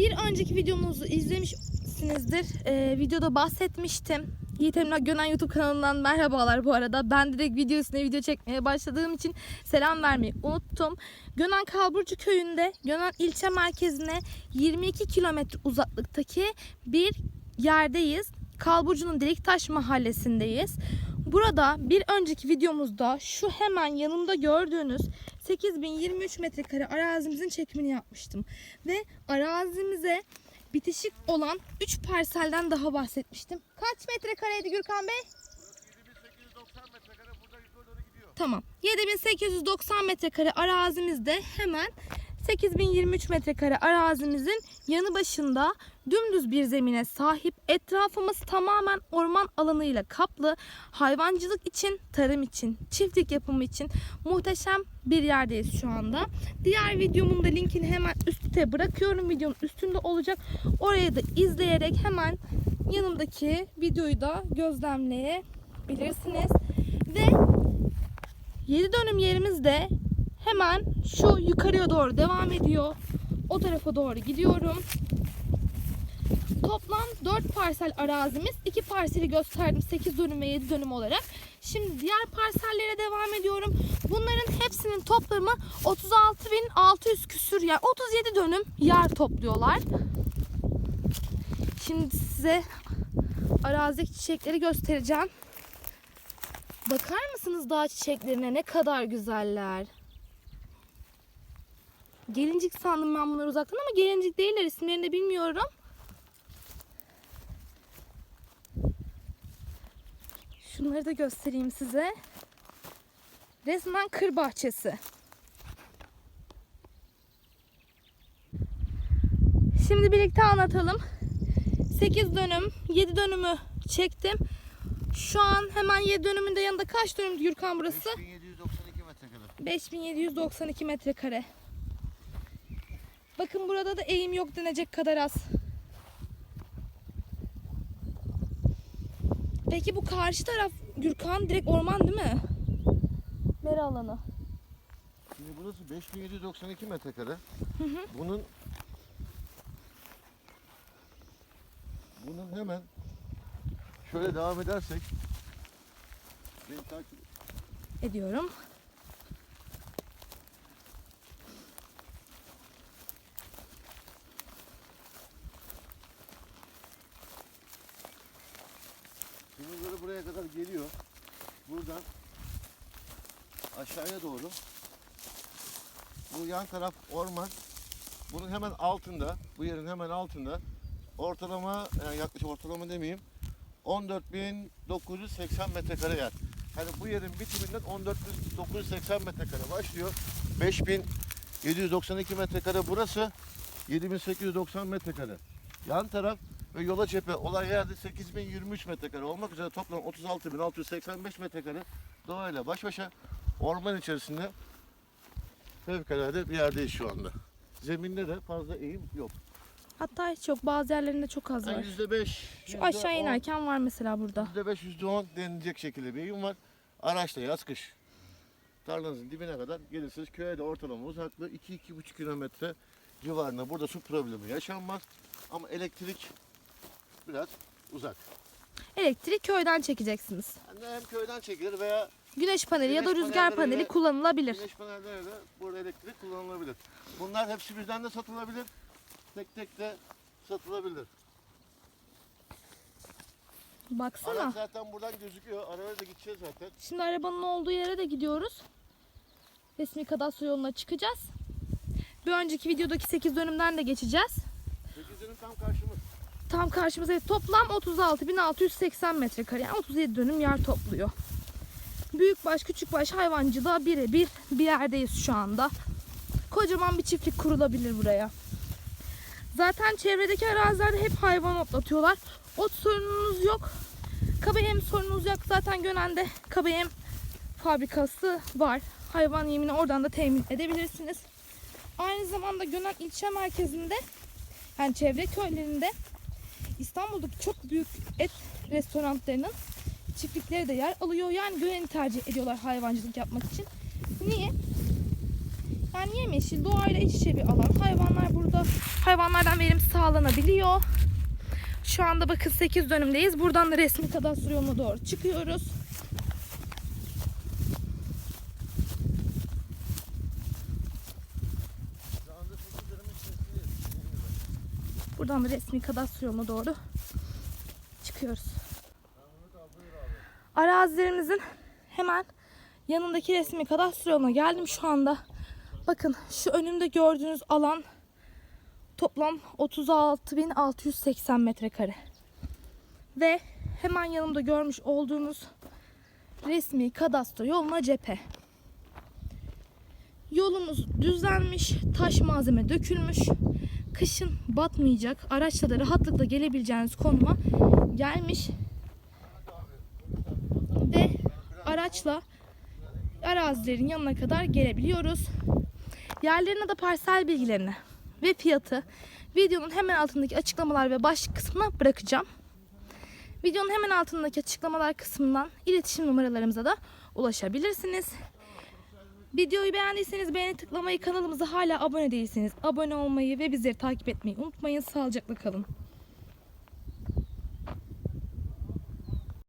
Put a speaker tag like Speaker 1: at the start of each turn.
Speaker 1: Bir önceki videomuzu izlemişsinizdir. Ee, videoda bahsetmiştim. Yiğit Emrah Gönen YouTube kanalından merhabalar bu arada. Ben direkt video üstüne video çekmeye başladığım için selam vermeyi unuttum. Gönen Kalburcu köyünde Gönen ilçe merkezine 22 kilometre uzaklıktaki bir yerdeyiz. Kalburcu'nun Deliktaş mahallesindeyiz. Burada bir önceki videomuzda şu hemen yanımda gördüğünüz 8023 metrekare arazimizin çekimini yapmıştım. Ve arazimize bitişik olan 3 parselden daha bahsetmiştim. Kaç metrekareydi Gürkan Bey?
Speaker 2: 7890 metrekare burada yukarı doğru gidiyor.
Speaker 1: Tamam. 7890 metrekare arazimizde hemen 8023 metrekare arazimizin yanı başında dümdüz bir zemine sahip etrafımız tamamen orman alanıyla kaplı hayvancılık için, tarım için, çiftlik yapımı için muhteşem bir yerdeyiz şu anda. Diğer videomun da linkini hemen üstte bırakıyorum. Videonun üstünde olacak. Orayı da izleyerek hemen yanımdaki videoyu da gözlemleyebilirsiniz. Ve 7 dönüm yerimiz de hemen şu yukarıya doğru devam ediyor. O tarafa doğru gidiyorum. Toplam 4 parsel arazimiz. 2 parseli gösterdim 8 dönüm ve 7 dönüm olarak. Şimdi diğer parsellere devam ediyorum. Bunların hepsinin toplamı 36.600 küsür yani 37 dönüm yer topluyorlar. Şimdi size arazideki çiçekleri göstereceğim. Bakar mısınız dağ çiçeklerine ne kadar güzeller. Gelincik sandım ben bunları uzaktan ama gelincik değiller isimlerini de bilmiyorum. Şunları da göstereyim size. Resmen kır bahçesi. Şimdi birlikte anlatalım. 8 dönüm, 7 dönümü çektim. Şu an hemen 7 dönümün de yanında kaç dönüm Gürkan burası?
Speaker 2: 5792 metrekare.
Speaker 1: 5792 metrekare. Bakın burada da eğim yok denecek kadar az. Peki bu karşı taraf Gürkan direkt orman değil mi? Mera alanı.
Speaker 2: Şimdi burası 5792 metrekare. Bunun bunun hemen şöyle devam edersek beni takip
Speaker 1: Ediyorum.
Speaker 2: Şimdi böyle buraya kadar geliyor. Buradan aşağıya doğru. Bu yan taraf orman. Bunun hemen altında, bu yerin hemen altında ortalama, yani yaklaşık ortalama demeyeyim, 14.980 metrekare yer. Hani bu yerin bitiminden 14.980 metrekare başlıyor. 5.792 metrekare burası, 7.890 metrekare. Yan taraf ve yola cephe olan yerde 8023 metrekare olmak üzere toplam 36.685 metrekare doğayla baş başa orman içerisinde fevkalade bir yerdeyiz şu anda. Zeminde de fazla eğim yok.
Speaker 1: Hatta hiç yok. Bazı yerlerinde çok az var.
Speaker 2: Yani %5,
Speaker 1: Şu aşağı
Speaker 2: %10,
Speaker 1: inerken var mesela burada.
Speaker 2: %5, %10 denilecek şekilde bir eğim var. Araçla yaz kış tarlanızın dibine kadar gelirsiniz. Köye de ortalama uzaklığı 2-2,5 kilometre civarında. Burada su problemi yaşanmaz. Ama elektrik biraz uzak.
Speaker 1: Elektrik köyden çekeceksiniz.
Speaker 2: Yani hem köyden çekilir veya
Speaker 1: Güneş paneli ya da
Speaker 2: Güneş
Speaker 1: rüzgar paneli kullanılabilir.
Speaker 2: güneş panelleri de burada elektrik kullanılabilir. Bunlar hepsi birden de satılabilir. Tek tek de satılabilir.
Speaker 1: Baksana.
Speaker 2: Araç zaten buradan gözüküyor. Arabaya da gideceğiz zaten.
Speaker 1: Şimdi arabanın olduğu yere de gidiyoruz. Resmi kadastro yoluna çıkacağız. Bir önceki videodaki 8 dönümden de geçeceğiz.
Speaker 2: 8 dönüm tam karşımız.
Speaker 1: Tam karşımıza toplam 36.680 metrekare yani 37 dönüm yer topluyor. Büyükbaş küçükbaş hayvancılığa birebir bir yerdeyiz şu anda. Kocaman bir çiftlik kurulabilir buraya. Zaten çevredeki arazilerde hep hayvan otlatıyorlar. Ot sorununuz yok. Kabeyem sorununuz yok. Zaten Gönen'de kabeyem fabrikası var. Hayvan yemini oradan da temin edebilirsiniz. Aynı zamanda Gönen ilçe merkezinde yani çevre köylerinde İstanbul'daki çok büyük et restoranlarının çiftlikleri de yer alıyor. Yani Gönen'i tercih ediyorlar hayvancılık yapmak için. Niye? Yani yemyeşil doğayla iç içe bir alan. Hayvanlar burada hayvanlardan verim sağlanabiliyor. Şu anda bakın 8 dönümdeyiz. Buradan da resmi kadastro yoluna doğru çıkıyoruz.
Speaker 2: Şu anda 8 dönümün içerisindeyiz.
Speaker 1: Buradan da resmi kadastro yoluna doğru çıkıyoruz. Arazilerimizin hemen yanındaki resmi kadastro yoluna geldim şu anda. Bakın şu önümde gördüğünüz alan toplam 36.680 metrekare. Ve hemen yanımda görmüş olduğunuz resmi kadastro yoluna cephe. Yolumuz düzlenmiş, taş malzeme dökülmüş. Kışın batmayacak, araçla da rahatlıkla gelebileceğiniz konuma gelmiş. Ve araçla arazilerin yanına kadar gelebiliyoruz. Yerlerine de parsel bilgilerini ve fiyatı videonun hemen altındaki açıklamalar ve başlık kısmına bırakacağım. Videonun hemen altındaki açıklamalar kısmından iletişim numaralarımıza da ulaşabilirsiniz. Videoyu beğendiyseniz beğeni tıklamayı, kanalımıza hala abone değilseniz abone olmayı ve bizleri takip etmeyi unutmayın. Sağlıcakla kalın.